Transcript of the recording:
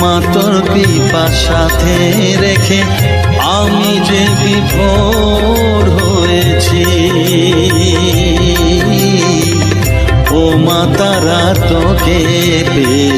মাতর পিপা সাথে রেখে আমি যে বিভোর হয়েছি। ও মাতারা তোকে পেয়েছি।